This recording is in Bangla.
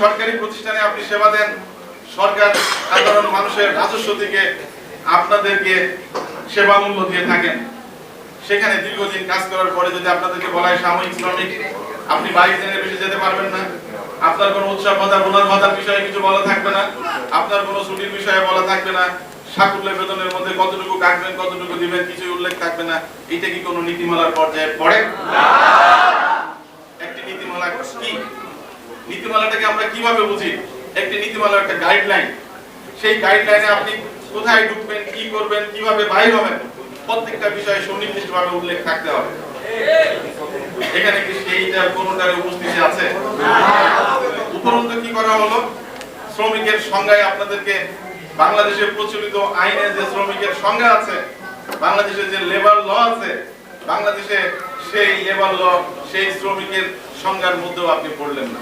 সরকারি প্রতিষ্ঠানে আপনি সেবা দেন, সরকার সাধারণ মানুষের রাজস্ব থেকে আপনাদেরকে সেবা মূল্য দিয়ে থাকেন। সেখানে দীর্ঘদিন কাজ করার পরে যদি আপনাদেরকে বলা হয় সাময়িক শ্রমিক, আপনি বাইশ দিনের বেশি যেতে পারবেন না। আপনার কোনো উৎসব ভাতা বোনার ভাতার বিষয়ে কিছু বলা থাকবে না। আপনার কোনো ছুটির বিষয়ে বলা থাকবে না। সাকুল্যের বেতনের মধ্যে কতটুকু কাটবেন, কতটুকু দিবেন, কিছুই উল্লেখ থাকবে না। এটা কি কোনো নীতিমালার পর্যায়ে পড়ে? একটি নীতিমালা কি? নীতিমালাটাকে আমরা কীভাবে বুঝি? একটি নীতিমালার একটা গাইডলাইন সেই গাইডলাইনে আপনি কোথায় ঢুকবেন, কি করবেন, কীভাবে বাইর হবেন, প্রত্যেকটা বিষয়ে সুনির্দিষ্টভাবে উল্লেখ থাকতে হবে। এখানে কি সেইটার কোনোটার উপস্থিতি আছে? উপরন্ত কি করা হলো? শ্রমিকের সংজ্ঞায় আপনাদেরকে বাংলাদেশের প্রচলিত আইনে যে শ্রমিকের সংজ্ঞা আছে, বাংলাদেশে যে লেবার ল আছে, বাংলাদেশে সেই লেবার ল সেই শ্রমিকের সংজ্ঞার মধ্যেও আপনি পড়লেন না।